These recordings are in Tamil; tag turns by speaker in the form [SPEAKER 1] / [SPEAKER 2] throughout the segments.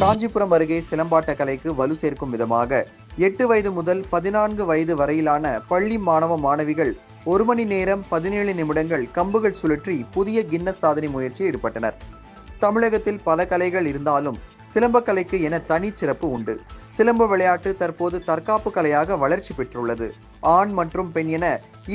[SPEAKER 1] காஞ்சிபுரம் அருகே சிலம்பாட்ட கலைக்கு வலு சேர்க்கும் விதமாக எட்டு வயது முதல் பதினான்கு வயது வரையிலான பள்ளி மாணவ மாணவிகள் ஒரு மணி நேரம் பதினேழு நிமிடங்கள் கம்புகள் சுழற்றி புதிய கின்னஸ் சாதனை முயற்சியில் ஈடுபட்டனர். தமிழகத்தில் பல கலைகள் இருந்தாலும் சிலம்பக்கலைக்கு என தனி சிறப்பு உண்டு. சிலம்ப விளையாட்டு தற்போது தற்காப்பு கலையாக வளர்ச்சி பெற்றுள்ளது. ஆண் மற்றும் பெண் என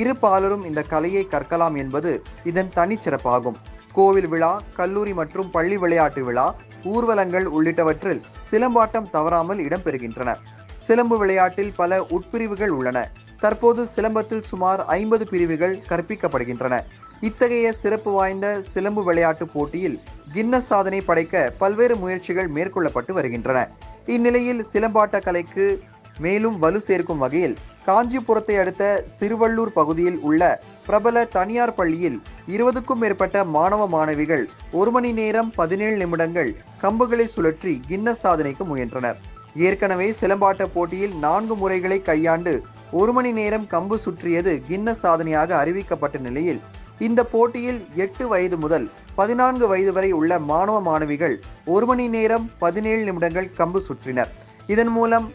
[SPEAKER 1] இரு பாலரும் இந்த கலையை கற்கலாம் என்பது இதன் தனிச்சிறப்பாகும். கோவில் விழா கல்லூரி மற்றும் பள்ளி விளையாட்டு விழா ஊர்வலங்கள் உள்ளிட்டவற்றில் சிலம்பாட்டம் தவறாமல் இடம்பெறுகின்றன. சிலம்பு விளையாட்டில் பல உட்பிரிவுகள் உள்ளன. தற்போது சிலம்பத்தில் சுமார் ஐம்பது பிரிவுகள் கற்பிக்கப்படுகின்றன. இத்தகைய சிறப்பு வாய்ந்த சிலம்பு விளையாட்டு போட்டியில் கின்னஸ் சாதனை படைக்க பல்வேறு முயற்சிகள் மேற்கொள்ளப்பட்டு வருகின்றன. இந்நிலையில் சிலம்பாட்ட கலைக்கு மேலும் வலு சேர்க்கும் வகையில் காஞ்சிபுரத்தை அடுத்த சிறுவள்ளூர் பகுதியில் உள்ள பிரபல தனியார் பள்ளியில் இருபதுக்கும் மேற்பட்ட மாணவ மாணவிகள் ஒரு மணி நேரம் பதினேழு நிமிடங்கள் கம்புகளை சுழற்றி கின்னஸ் சாதனைக்கு முயன்றனர். ஏற்கனவே சிலம்பாட்ட போட்டியில் நான்கு முறைகளை கையாண்டு ஒரு மணி நேரம் கம்பு சுற்றியது கின்னஸ் சாதனையாக அறிவிக்கப்பட்ட நிலையில் இந்த போட்டியில் எட்டு வயது முதல் பதினான்கு வயது வரை உள்ள மாணவ மாணவிகள் ஒரு மணி நேரம் பதினேழு நிமிடங்கள் கம்பு சுற்றினர். இதன் மூலம்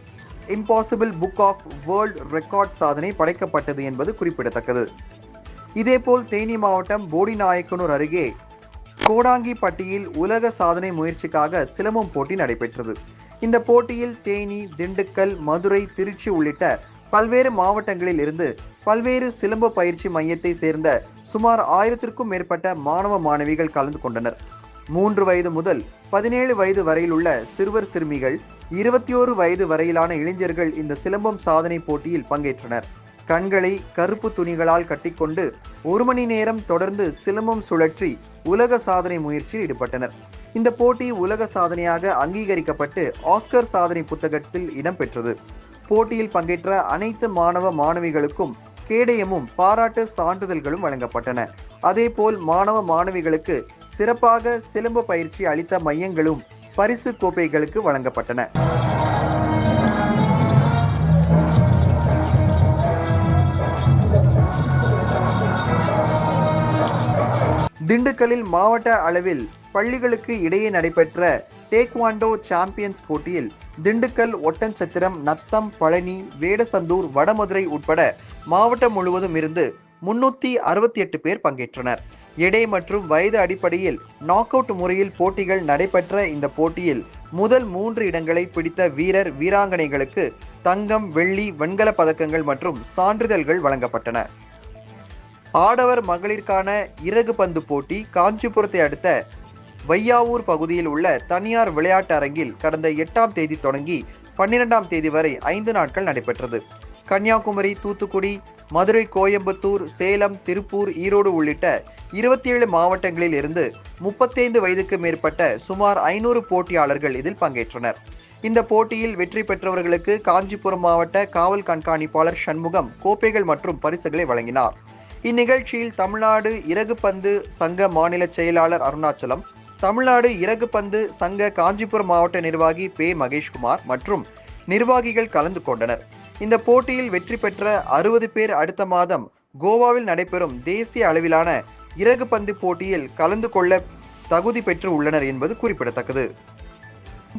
[SPEAKER 1] impossible book of world record சாதனை படைக்கப்பட்டது என்பது குறிப்பிடத்தக்கது. இதேபோல் தேனி மாவட்டம் போடிநாயக்கனூர் அருகே கோடாங்கிப்பட்டியில் உலக சாதனை முயற்சிக்காக சிலம்பம் போட்டி நடைபெற்றது. இந்த போட்டியில் தேனி திண்டுக்கல் மதுரை திருச்சி உள்ளிட்ட பல்வேறு மாவட்டங்களில் இருந்து பல்வேறு சிலம்ப பயிற்சி மையத்தை சேர்ந்த சுமார் ஆயிரத்திற்கும் மேற்பட்ட மாணவ மாணவிகள் கலந்து கொண்டனர். மூன்று வயது முதல் பதினேழு வயது வரையில் உள்ள சிறுவர் சிறுமிகள் இருபத்தி ஓரு வயது வரையிலான இளைஞர்கள் இந்த சிலம்பம் சாதனை போட்டியில் பங்கேற்றனர். கண்களை கருப்பு துணிகளால் கட்டிக்கொண்டு ஒரு மணி நேரம் தொடர்ந்து சிலம்பம் சுழற்றி உலக சாதனை முயற்சியில் ஈடுபட்டனர். இந்த போட்டி உலக சாதனையாக அங்கீகரிக்கப்பட்டு ஆஸ்கர் சாதனை புத்தகத்தில் இடம்பெற்றது. போட்டியில் பங்கேற்ற அனைத்து மாணவ மாணவிகளுக்கும் கேடயமும் பாராட்டு சான்றிதழ்களும் வழங்கப்பட்டன. அதேபோல் மாணவ மாணவிகளுக்கு சிறப்பாக சிலம்ப பயிற்சி அளித்த மையங்களும் பரிசு கோப்பைகளுக்கு வழங்கப்பட்டன. திண்டுக்கல்லில் மாவட்ட அளவில் பள்ளிகளுக்கு இடையே நடைபெற்ற டேக்வாண்டோ சாம்பியன்ஸ் போட்டியில் திண்டுக்கல் ஒட்டன்சத்திரம் நத்தம் பழனி வேடசந்தூர் வடமதுரை உட்பட மாவட்டம் முழுவதும் இருந்து முன்னூத்தி அறுபத்தி எட்டு பேர் பங்கேற்றனர். எடை மற்றும் வயது அடிப்படையில் நாக் அவுட் முறையில் போட்டிகள் நடைபெற்ற இந்த போட்டியில் முதல் மூன்று இடங்களை பிடித்த வீரர் வீராங்கனைகளுக்கு தங்கம் வெள்ளி வெண்கல பதக்கங்கள் மற்றும் சான்றிதழ்கள் வழங்கப்பட்டன. ஆடவர் மகளிருக்கான இறகு பந்து போட்டி காஞ்சிபுரத்தை அடுத்த வையாவூர் பகுதியில் உள்ள தனியார் விளையாட்டு அரங்கில் கடந்த எட்டாம் தேதி தொடங்கி பன்னிரெண்டாம் தேதி வரை ஐந்து நாட்கள் நடைபெற்றது. கன்னியாகுமரி தூத்துக்குடி மதுரை கோயம்புத்தூர் சேலம் திருப்பூர் ஈரோடு உள்ளிட்ட இருபத்தி ஏழு மாவட்டங்களில் இருந்து முப்பத்தைந்து வயதுக்கு மேற்பட்ட சுமார் ஐநூறு போட்டியாளர்கள் இதில் பங்கேற்றனர். இந்த போட்டியில் வெற்றி பெற்றவர்களுக்கு காஞ்சிபுரம் மாவட்ட காவல் கண்காணிப்பாளர் சண்முகம் கோப்பைகள் மற்றும் பரிசுகளை வழங்கினார். இந்நிகழ்ச்சியில் தமிழ்நாடு இறகுப்பந்து சங்க மாநில செயலாளர் அருணாச்சலம் தமிழ்நாடு இறகுப்பந்து சங்க காஞ்சிபுரம் மாவட்ட நிர்வாகி பே மகேஷ்குமார் மற்றும் நிர்வாகிகள் கலந்து கொண்டனர். இந்த போட்டியில் வெற்றி பெற்ற அறுபது பேர் அடுத்த மாதம் கோவாவில் நடைபெறும் தேசிய அளவிலான இறகுப்பந்து போட்டியில் கலந்து கொள்ள தகுதி பெற்று உள்ளனர் என்பது குறிப்பிடத்தக்கது.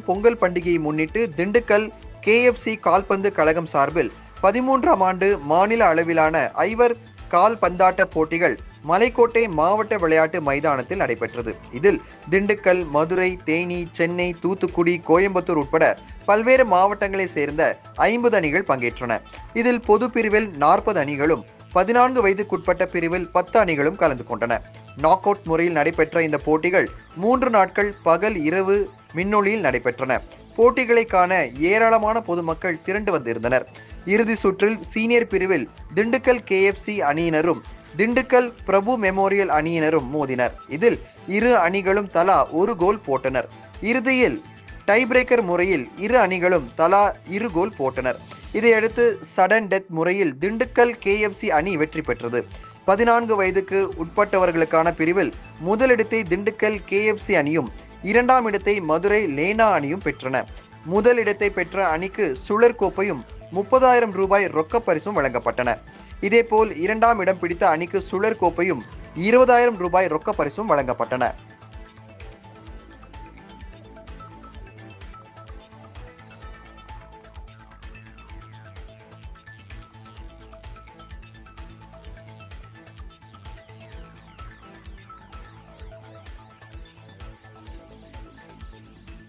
[SPEAKER 1] பொங்கல் பண்டிகையை முன்னிட்டு திண்டுக்கல் கேஎஃப்சி கால்பந்து கழகம் சார்பில் பதிமூன்றாம் ஆண்டு மாநில அளவிலான ஐவர் கால்பந்தாட்ட போட்டிகள் மலைக்கோட்டை மாவட்ட விளையாட்டு மைதானத்தில் நடைபெற்றது. இதில் திண்டுக்கல் மதுரை தேனி சென்னை தூத்துக்குடி கோயம்புத்தூர் உட்பட பல்வேறு மாவட்டங்களைச் சேர்ந்த ஐம்பது அணிகள் பங்கேற்றன. இதில் பொது பிரிவில் நாற்பது அணிகளும் பதினான்கு வயதுக்குட்பட்ட பிரிவில் பத்து அணிகளும் கலந்து கொண்டன. நாக் அவுட் முறையில் நடைபெற்ற இந்த போட்டிகள் மூன்று நாட்கள் பகல் இரவு மின்னொளியில் நடைபெற்றன. போட்டிகளை காண ஏராளமான பொதுமக்கள் திரண்டு வந்திருந்தனர். இறுதி சுற்றில் சீனியர் பிரிவில் திண்டுக்கல் கேஎஃப்சி அணியினரும் திண்டுக்கல் பிரபு மெமோரியல் அணியினரும் மோதினர். இதில் இரு அணிகளும் தலா ஒரு கோல் போட்டனர். இறுதியில் டை பிரேக்கர் முறையில் இரு அணிகளும் தலா இரு கோல் போட்டனர். இதையடுத்து சடன் டெத் முறையில் திண்டுக்கல் கேஎஃப்சி அணி வெற்றி பெற்றது. பதினான்கு வயதுக்கு உட்பட்டவர்களுக்கான பிரிவில் முதலிடத்தை திண்டுக்கல் கேஎஃப்சி அணியும் இரண்டாம் இடத்தை மதுரை லேனா அணியும் பெற்றன. முதல் இடத்தை பெற்ற அணிக்கு சுழற் கோப்பையும் முப்பதாயிரம் ரூபாய் ரொக்க பரிசும் வழங்கப்பட்டன. இதேபோல் இரண்டாம் இடம் பிடித்த அணிக்கு சுழற் கோப்பையும் இருபதாயிரம் ரூபாய் ரொக்க பரிசும் வழங்கப்பட்டன.